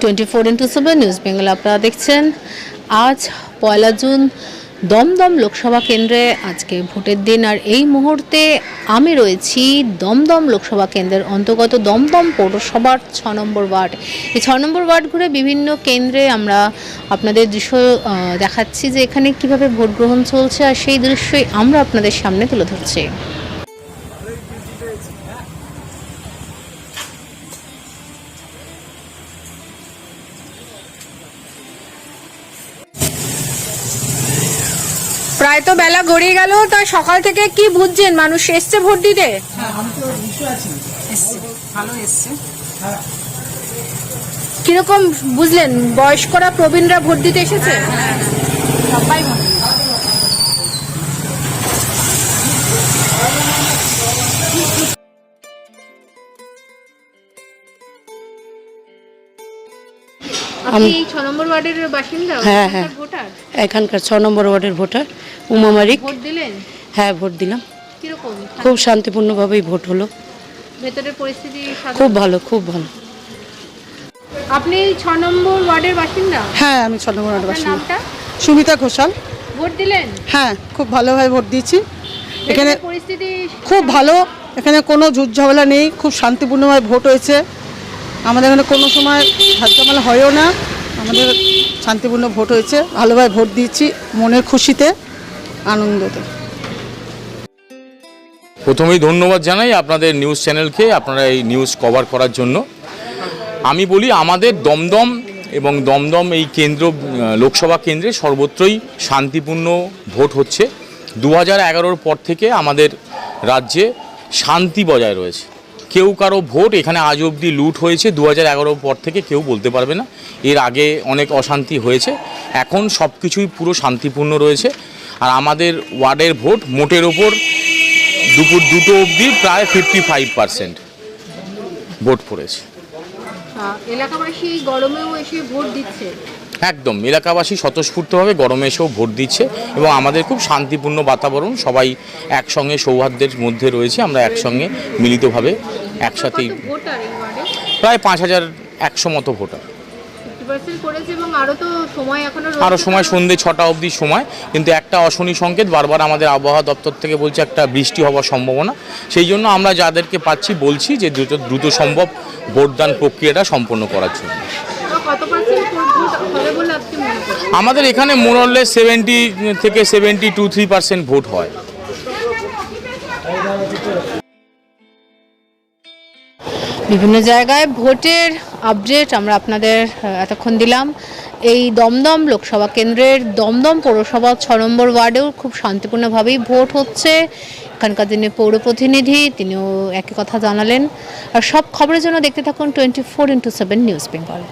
Twenty four into seven news Bengal আপনারা দেখছেন। আজ পয়লা জুন, দমদম লোকসভা কেন্দ্রে আজকে ভোটের দিন। আর এই মুহূর্তে আমি রয়েছি দমদম লোকসভা কেন্দ্রের অন্তর্গত দমদম পৌরসভার ছ নম্বর ওয়ার্ড। এই ছ নম্বর ওয়ার্ড ঘুরে বিভিন্ন কেন্দ্রে আমরা আপনাদের দৃশ্য দেখাচ্ছি যে এখানে কীভাবে ভোট গ্রহণ চলছে। আর সেই দৃশ্যই আমরা আপনাদের সামনে তুলে ধরছি। প্রায় তো বেলা গড়িয়ে গেল তা সকাল থেকে কি বুঝছেন? মানুষ এসছে ভোট দিতে? ভালো এসছে। কীরকম বুঝলেন? বয়স্করা প্রবীণরা ভোট দিতে এসেছে? আপনি ছ নম্বর ওয়ার্ডের বাসিন্দা? হ্যাঁ, হ্যাঁ। ভোটার? এখানকার ছ নম্বর ওয়ার্ডের ভোটার। উমা মারিক। ভোট দিলেন? হ্যাঁ ভোট দিলাম। কীরকম? খুব শান্তিপূর্ণভাবেই ভোট হলো। ভেতরের পরিস্থিতি খুব ভালো খুব ভালো। আপনি ছ নম্বর ওয়ার্ডের বাসিন্দা? হ্যাঁ আমি ছ নম্বর ওয়ার্ড আপনার বাসিন্দা। নামটা? সুমিতা ঘোষাল। ভোট দিলেন? হ্যাঁ খুব ভালোভাবে ভোট দিয়েছি। এখানে পরিস্থিতি খুব ভালো এখানে কোনো ঝুট ঝামেলা নেই খুব শান্তিপূর্ণভাবে ভোট হয়েছে। আমাদের এখানে কোনো সময় ঝামেলা হয়ও না আমাদের শান্তিপূর্ণ ভোট হয়েছে ভালোভাবে ভোট দিয়েছি মনের খুশিতে। আনন্দতে। প্রথমেই ধন্যবাদ জানাই আপনাদের নিউজ চ্যানেলকে, আপনারা এই নিউজ কভার করার জন্য। আমি বলি, আমাদের দমদম এবং দমদম এই কেন্দ্র লোকসভা কেন্দ্রে সর্বত্রই শান্তিপূর্ণ ভোট হচ্ছে। দু হাজার পর থেকে আমাদের রাজ্যে শান্তি বজায় রয়েছে। কেউ কারও ভোট এখানে আজ অবধি লুট হয়েছে দু হাজার পর থেকে কেউ বলতে পারবে না। এর আগে অনেক অশান্তি হয়েছে। এখন সব কিছুই পুরো শান্তিপূর্ণ রয়েছে। আর আমাদের ওয়ার্ডের ভোট মোটের ওপর দুপুর দুটো অবধি প্রায় ফিফটি ফাইভ পার্সেন্ট ভোট পড়েছে। এলাকাবাসী গরমেও এসে ভোট দিচ্ছে? একদম এলাকাবাসী স্বতঃস্ফূর্তভাবে গরমে এসেও ভোট দিচ্ছে এবং আমাদের খুব শান্তিপূর্ণ বাতাবরণ সবাই একসঙ্গে সৌহার্দ্যের মধ্যে রয়েছে আমরা একসঙ্গে মিলিতভাবে একসাথেই প্রায় পাঁচ হাজার একশো মতো ভোটার। ফিফটি করেছে এবং আরও তো সময় এখনও আরও সময় সন্ধ্যে ছটা অবধি সময় কিন্তু একটা অশনি সংকেত বারবার আমাদের আবহাওয়া দপ্তর থেকে বলছে একটা বৃষ্টি হওয়ার সম্ভাবনা। সেই জন্য আমরা যাদেরকে পাচ্ছি বলছি যে দ্রুত দ্রুত সম্ভব ভোটদান প্রক্রিয়াটা সম্পন্ন করার জন্য। আমাদের এখানে মোরলে সেভেন্টি থেকে seventy two three percent vote হয়। বিভিন্ন জায়গায় ভোটের আপডেট আমরা আপনাদের এতক্ষণ দিলাম। এই দমদম লোকসভা কেন্দ্রের দমদম পৌরসভা ছ নম্বর ওয়ার্ডেও খুব শান্তিপূর্ণভাবেই ভোট হচ্ছে। এখানকার দিনে পৌর প্রতিনিধি, তিনিও একই কথা জানালেন। আর সব খবরের জন্য দেখতে থাকুন twenty four into seven news Bengal